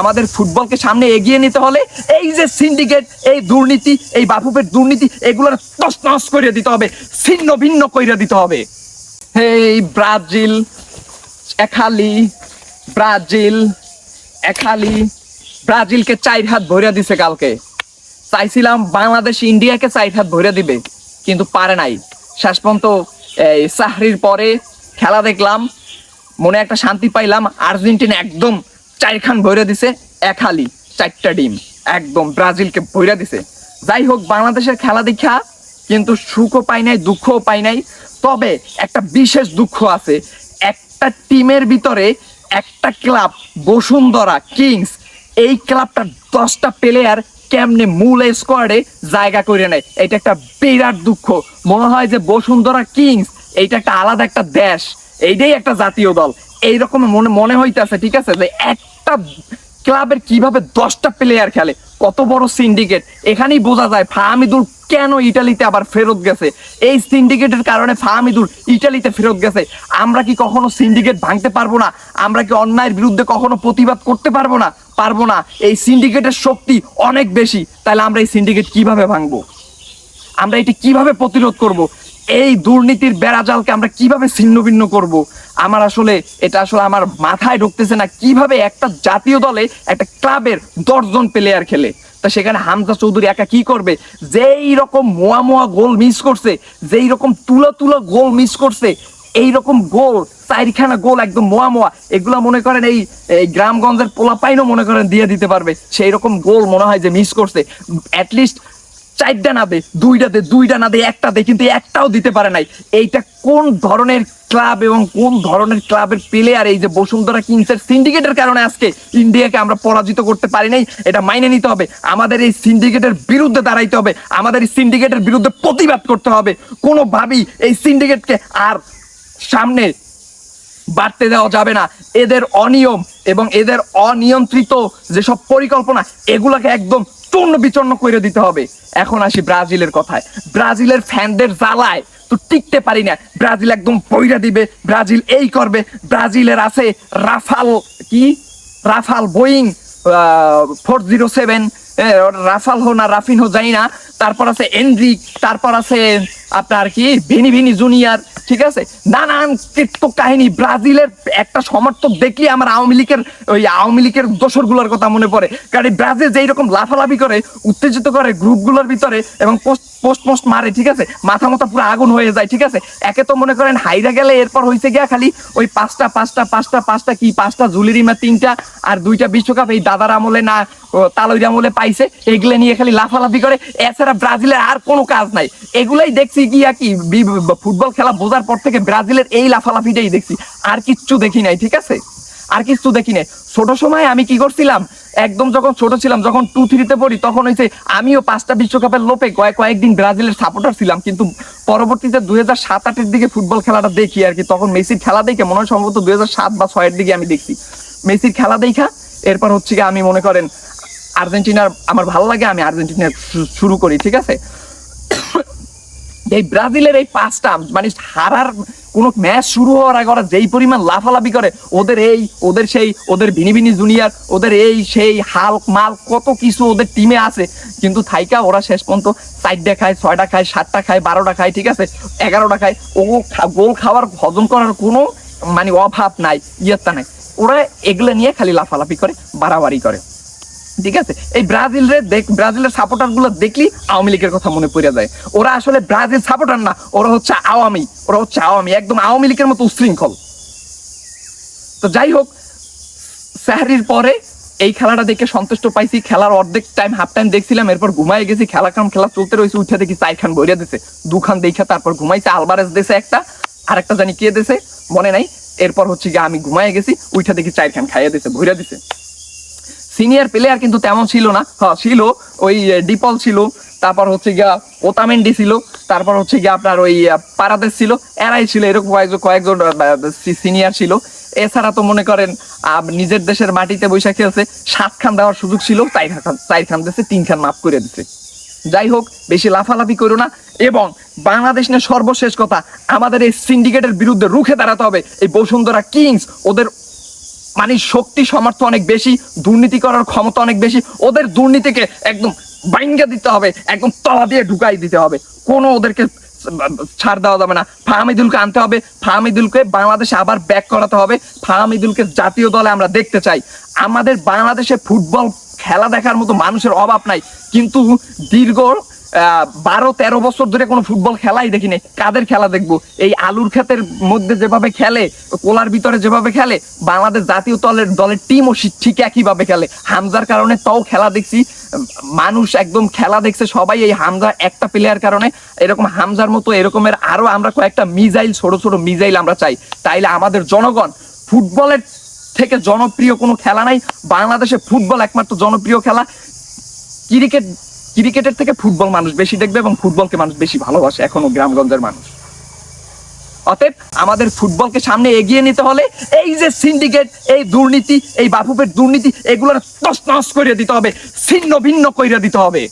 আমাদের ফুটবলকে সামনে এগিয়ে নিতে হলে এই যে সিন্ডিকেট এই দুর্নীতি, এই বাফুফের দুর্নীতি, এগুলোর তস নস করে দিতে হবে ছিন্ন ভিন্ন করে দিতে হবে। এই ব্রাজিল এখালি ব্রাজিল এখালি ব্রাজিলকে চার হাত ভরিয়া দিছে কালকে। চাইছিলাম বাংলাদেশ ইন্ডিয়াকে চার হাত ভরিয়া দিবে, কিন্তু পারে নাই। শেষ পর্যন্ত, এই সাহরির পরে খেলা দেখলাম, মনে একটা শান্তি পাইলাম, আর্জেন্টিনা একদম চারখান ভরে দিছে এক হালি, চারটা ডিম। একদম ব্রাজিলকে ভরে দিছে। যাই হোক, বাংলাদেশের খেলা দেখা, কিন্তু সুখও পাই নাই, দুঃখও পাই নাই। তবে একটা বিশেষ দুঃখ আছে। একটা টিমের ভিতরে একটা ক্লাব, বসুন্ধরা কিংস, এই ক্লাবটার দশটা প্লেয়ার কেমনে মূল স্কোয়াডে জায়গা করে নেয়, এটা একটা বিরাট দুঃখ। মনে হয় যে বসুন্ধরা কিংস, এইটা একটা আলাদা একটা দেশ, এইটাই একটা জাতীয় দল। এইরকম মনে মনে হইতেছে, ঠিক আছে? যে একটা ক্লাবের কীভাবে দশটা প্লেয়ার খেলে? কত বড় সিন্ডিকেট এখানেই বোঝা যায় ফাহামিদুল কেন ইটালিতে আবার ফেরত গেছে? এই সিন্ডিকেটের কারণে ফাহামিদুল ইটালিতে ফেরত গেছে। আমরা কি কখনো সিন্ডিকেট ভাঙতে পারব না? আমরা কি অন্যায়ের বিরুদ্ধে কখনো প্রতিবাদ করতে পারব না? পারব না। এই সিন্ডিকেটের শক্তি অনেক বেশি। তাহলে আমরা এই সিন্ডিকেট কীভাবে ভাঙবো? আমরা এটি কীভাবে প্রতিরোধ করব? এই দুর্নীতির বেড়াজালকে আমরা কীভাবে ছিন্ন ভিন্ন করব? আমার আসলে, এটা আসলে আমার মাথায় ঢুকতেছে না কীভাবে একটা জাতীয় দলে, একটা ক্লাবের দশজন প্লেয়ার খেলে। তা সেখানে হামজা চৌধুরী একা কি করবে? যেই রকম মোয়া মোয়া গোল মিস করছে, যেই রকম তুলা তুলা গোল মিস করছে, এই রকম গোল, চারিখানা গোল একদম মোয়া মোয়া, এগুলা মনে করেন এই গ্রামগঞ্জের পোলাপাইনও মনে করেন দিয়ে দিতে পারবে। সেই রকম গোল মনে হয় যে মিস করছে। অ্যাটলিস্ট চারটা না দে দুইটা দে, দুইটা না দে একটা দে, কিন্তু একটাও দিতে পারে নাই। এইটা কোন ধরনের ক্লাব এবং কোন ধরনের ক্লাবের প্লেয়ার এই যে বসুন্ধরা কিংসের সিন্ডিকেটের কারণে আজকে ইন্ডিয়াকে আমরা পরাজিত করতে পারি নাই, এটা মাইনে নিতে হবে। আমাদের এই সিন্ডিকেটের বিরুদ্ধে দাঁড়াইতে হবে, আমাদের এই সিন্ডিকেটের বিরুদ্ধে প্রতিবাদ করতে হবে। কোনোভাবেই এই সিন্ডিকেটকে আর সামনে বাড়তে দেওয়া যাবে না। এদের অনিয়ম এবং এদের অনিয়ন্ত্রিত যেসব পরিকল্পনা, এগুলোকে একদম চূর্ণ বিচূর্ণ করে দিতে হবে। এখন আসি ব্রাজিলের কথায়। ব্রাজিলের ফ্যানদের জ্বালায় তো টিকতে পারি না। ব্রাজিল একদম পইরা দিবে, ব্রাজিল এই করবে। ব্রাজিলের আছে রাফাল কি? Rafale Boeing four zero seven Rafale হো না রাফিন হো জানি না। তারপর আছে এনরিক, তারপর আছে আপনার কি ভিনি ভিনি জুনিয়র, ঠিক আছে? নানান কীর্ত কাহিনী ব্রাজিলের একটা সমর্থক দেখলে আমার আওয়ামী লীগের, ওই আওয়ামী লীগের দোসরগুলোর কথা মনে পড়ে। কারণ ব্রাজিল যেই রকম লাফালাফি করে, উত্তেজিত করে গ্রুপগুলোর ভিতরে এবং পোস্ট পোস্ট পোস্ট মারে, ঠিক আছে? মাথা মাথা পুরো আগুন হয়ে যায়, ঠিক আছে? একে তো মনে করেন হাইরা গেলে এরপর হয়েছে গিয়া খালি ওই পাঁচটা পাঁচটা পাঁচটা পাঁচটা কি? পাঁচটা জুলিরিমা তিনটা আর দুইটা বিশ্বকাপ এই দাদার আমলে না তালইর আমলে পাইছে, এগুলো নিয়ে খালি লাফালাফি করে। এছাড়া ব্রাজিলের আর কোনো কাজ নাই। এগুলাই দেখছি কি আর কি ফুটবল খেলা বোঝার পর থেকে ব্রাজিলের এই লাফালাফিটাই দেখছি। আর কিচ্ছু দেখি নাই, ঠিক আছে? আর কিছু দেখি নাই। ছোট সময় আমি কি করছিলাম? একদম যখন ছোট ছিলাম, যখন টু থ্রিতে পড়ি, তখন হয়েছে আমিও পাঁচটা বিশ্বকাপের লোপে কয়েক কয়েকদিন ব্রাজিলের সাপোর্টার ছিলাম। কিন্তু পরবর্তীতে দুই হাজার সাত, আটের দিকে ফুটবল খেলাটা দেখি আর কি। তখন মেসির খেলা দেখে মনে হয় সম্ভবত দুই হাজার সাত বা ছয়ের দিকে আমি দেখছি। মেসির খেলা দেখা, এরপর হচ্ছে কি আমি মনে করেন আর্জেন্টিনার আমার ভালো লাগে, আমি আর্জেন্টিনার শুরু করি, ঠিক আছে? এই ব্রাজিলের এই পাঁচটা মানে হারার কোনো ম্যাচ শুরু হওয়ার আগে ওরা যেই পরিমাণ লাফালাফি করে, ওদের এই, ওদের সেই, ওদের ভিনি ভিনি জুনিয়র, ওদের এই সেই হাল মাল কত কিছু ওদের টিমে আছে। কিন্তু থাইকা ওরা শেষ পর্যন্ত চারটা খায়, ছয়টা খায়, সাতটা খায়, বারোটা খায়, ঠিক আছে? এগারোটা খায়। ও গোল খাওয়ার, হজম করার কোনো মানে অভাব নাই ইয়েরটা নাই। ওরা এগুলো নিয়ে খালি লাফালাফি করে, বাড়াবাড়ি করে। ঠিক আছে? এই ব্রাজিল রে ব্রাজিলের সাপোর্টারগুলো দেখলি আওয়ামী লীগের কথা মনে পড়ে যায়। ওরা আসলে ব্রাজিল সাপোর্টার না, ওরা হচ্ছে আওয়ামী, ওরা হচ্ছে আওয়ামী, একদম আওয়ামী লীগের মতো উশৃঙ্খল। তো যাই হোক, সাহারির পরে এই খেলাটা দেখে সন্তুষ্ট পাইছি, খেলার অর্ধেক টাইম হাফ টাইম দেখছিলাম, এরপর ঘুমাই গেছি, খেলা খান খেলা চলতে রয়েছে উঠে দেখি চার খান বইরা দিছে। দুখান দেখে তারপর ঘুমাইছে আলবারেজ দেশে একটা, আরেকটা জানি কে দেশে মনে নাই। এরপর হচ্ছে গিয়ে আমি ঘুমাই গেছি, উঠে দেখি চার খান খাইয়ে দিছে ভইরা দিছে। সিনিয়র প্লেয়ার কিন্তু তেমন ছিল না। হ্যাঁ ছিল, ওই ডিপল ছিল, তারপর হচ্ছে গিয়া ওতামেন্ডি ছিল, তারপর হচ্ছে গিয়া আপনার ওই পারাদেশ ছিল, এরাই ছিল, এরকম কয়েকজন কয়েকজন সিনিয়র ছিল। এছাড়া তো মনে করেন নিজের দেশের মাটিতে বৈশাখ খেলছে সাত খান দেওয়ার সুযোগ ছিল, চার খান চার খান দিচ্ছে তিন খান মাফ করে দিছে। যাই হোক, বেশি লাফালাফি করো না, এবং বাংলাদেশ নিয়ে সর্বশেষ কথা, আমাদের এই সিন্ডিকেটের বিরুদ্ধে রুখে দাঁড়াতে হবে, এই বসুন্ধরা কিংস ওদের মানে শক্তি সামর্থ্য অনেক বেশি, দুর্নীতি করার ক্ষমতা অনেক বেশি, ওদের দুর্নীতিকে একদম বাইঙ্গা দিতে হবে, একদম তলা দিয়ে ঢুকাই দিতে হবে। কোনো ওদেরকে ছাড় দেওয়া যাবে না। ফাহামিদুলকে আনতে হবে ফাহামিদুলকে বাংলাদেশে আবার ব্যাক করাতে হবে। ফাহামিদুলকে জাতীয় দলে আমরা দেখতে চাই। আমাদের বাংলাদেশে ফুটবল খেলা দেখার মতো মানুষের অভাব নাই। কিন্তু দীর্ঘ বারো, তেরো বছর ধরে কোনো ফুটবল খেলাই দেখিনি। কাদের খেলা দেখব? এই আলুর ক্ষেতের মধ্যে যেভাবে খেলে, কোলার ভিতরে যেভাবে খেলে, বাংলাদেশ জাতীয় দলের দলের টিমও ঠিক একইভাবে খেলে। হামজার কারণে তাও খেলা দেখছি। মানুষ একদম খেলা দেখছে সবাই এই হামজা একটা প্লেয়ার কারণে। এরকম হামজার মতো এরকমের আরও আমরা কয়েকটা মিজাইল, ছোট ছোট মিজাইল আমরা চাই। তাইলে আমাদের জনগণ ফুটবলের থেকে জনপ্রিয় কোনো খেলা নাই। বাংলাদেশে ফুটবল একমাত্র জনপ্রিয় খেলা। ক্রিকেট, ক্রিকেটের থেকে ফুটবল মানুষ বেশি দেখবে এবং ফুটবলকে মানুষ বেশি ভালোবাসে, এখনও গ্রামগঞ্জের মানুষ। অতএব আমাদের ফুটবলকে সামনে এগিয়ে নিতে হলে এই যে সিন্ডিকেট এই দুর্নীতি, এই বাফুফের দুর্নীতি, এগুলোর তস নস করে দিতে হবে, ছিন্ন ভিন্ন করে দিতে হবে।